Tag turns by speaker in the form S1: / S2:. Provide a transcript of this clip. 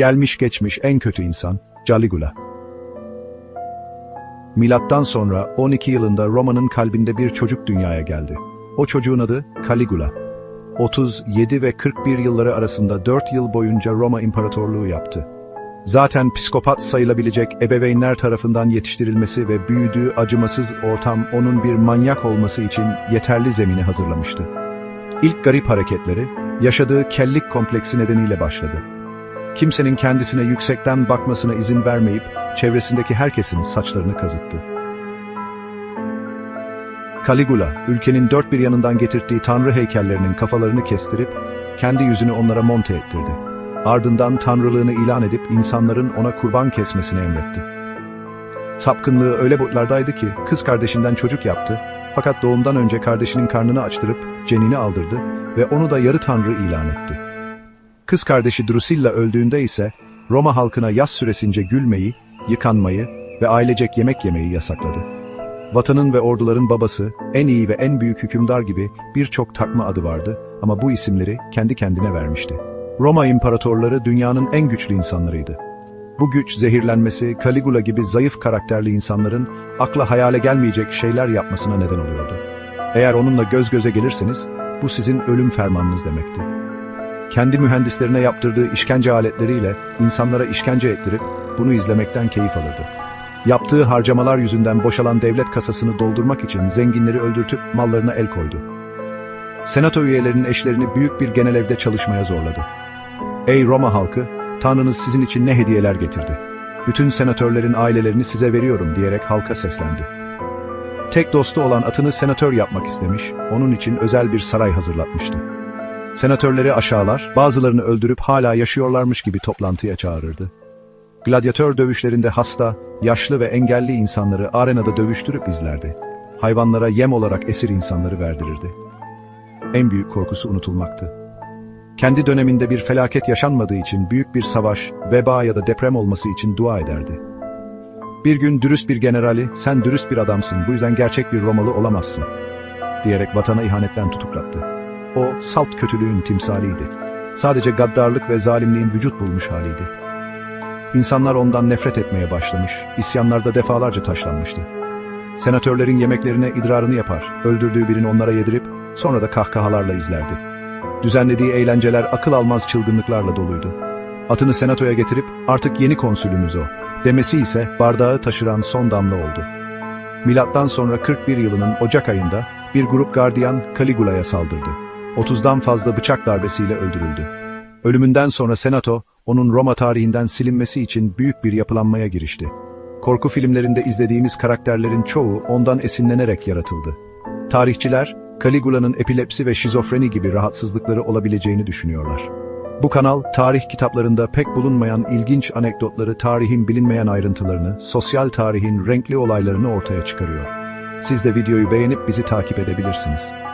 S1: Gelmiş geçmiş en kötü insan, Caligula. Milattan sonra 12 yılında Roma'nın kalbinde bir çocuk dünyaya geldi. O çocuğun adı Caligula. 37 ve 41 yılları arasında 4 yıl boyunca Roma İmparatorluğu yaptı. Zaten psikopat sayılabilecek ebeveynler tarafından yetiştirilmesi ve büyüdüğü acımasız ortam onun bir manyak olması için yeterli zemini hazırlamıştı. İlk garip hareketleri, yaşadığı kellik kompleksi nedeniyle başladı. Kimsenin kendisine yüksekten bakmasına izin vermeyip, çevresindeki herkesin saçlarını kazıttı. Caligula, ülkenin dört bir yanından getirdiği tanrı heykellerinin kafalarını kestirip, kendi yüzünü onlara monte ettirdi. Ardından tanrılığını ilan edip insanların ona kurban kesmesini emretti. Sapkınlığı öyle boyutlardaydı ki kız kardeşinden çocuk yaptı fakat doğumdan önce kardeşinin karnını açtırıp cenini aldırdı ve onu da yarı tanrı ilan etti. Kız kardeşi Drusilla öldüğünde ise Roma halkına yaz süresince gülmeyi, yıkanmayı ve ailecek yemek yemeyi yasakladı. Vatanın ve orduların babası, en iyi ve en büyük hükümdar gibi birçok takma adı vardı ama bu isimleri kendi kendine vermişti. Roma imparatorları dünyanın en güçlü insanlarıydı. Bu güç zehirlenmesi, Caligula gibi zayıf karakterli insanların akla hayale gelmeyecek şeyler yapmasına neden oluyordu. Eğer onunla göz göze gelirseniz, bu sizin ölüm fermanınız demekti. Kendi mühendislerine yaptırdığı işkence aletleriyle insanlara işkence ettirip bunu izlemekten keyif alırdı. Yaptığı harcamalar yüzünden boşalan devlet kasasını doldurmak için zenginleri öldürtüp mallarına el koydu. Senato üyelerinin eşlerini büyük bir genelevde çalışmaya zorladı. Ey Roma halkı, Tanrınız sizin için ne hediyeler getirdi. Bütün senatörlerin ailelerini size veriyorum diyerek halka seslendi. Tek dostu olan atını senatör yapmak istemiş, onun için özel bir saray hazırlatmıştı. Senatörleri aşağılar, bazılarını öldürüp hala yaşıyorlarmış gibi toplantıya çağırırdı. Gladyatör dövüşlerinde hasta, yaşlı ve engelli insanları arenada dövüştürüp izlerdi. Hayvanlara yem olarak esir insanları verdirirdi. En büyük korkusu unutulmaktı. Kendi döneminde bir felaket yaşanmadığı için büyük bir savaş, veba ya da deprem olması için dua ederdi. Bir gün dürüst bir generali, sen dürüst bir adamsın, bu yüzden gerçek bir Romalı olamazsın, diyerek vatana ihanetten tutuklattı. O, salt kötülüğün timsaliydi. Sadece gaddarlık ve zalimliğin vücut bulmuş haliydi. İnsanlar ondan nefret etmeye başlamış, isyanlarda defalarca taşlanmıştı. Senatörlerin yemeklerine idrarını yapar, öldürdüğü birini onlara yedirip, sonra da kahkahalarla izlerdi. Düzenlediği eğlenceler akıl almaz çılgınlıklarla doluydu. Atını senatoya getirip artık yeni konsülümüz o. Demesi ise bardağı taşıran son damla oldu. Milattan sonra 41 yılının Ocak ayında bir grup gardiyan Caligula'ya saldırdı. 30'dan fazla bıçak darbesiyle öldürüldü. Ölümünden sonra senato onun Roma tarihinden silinmesi için büyük bir yapılanmaya girişti. Korku filmlerinde izlediğimiz karakterlerin çoğu ondan esinlenerek yaratıldı. Tarihçiler Caligula'nın epilepsi ve şizofreni gibi rahatsızlıkları olabileceğini düşünüyorlar. Bu kanal, tarih kitaplarında pek bulunmayan ilginç anekdotları, tarihin bilinmeyen ayrıntılarını, sosyal tarihin renkli olaylarını ortaya çıkarıyor. Siz de videoyu beğenip bizi takip edebilirsiniz.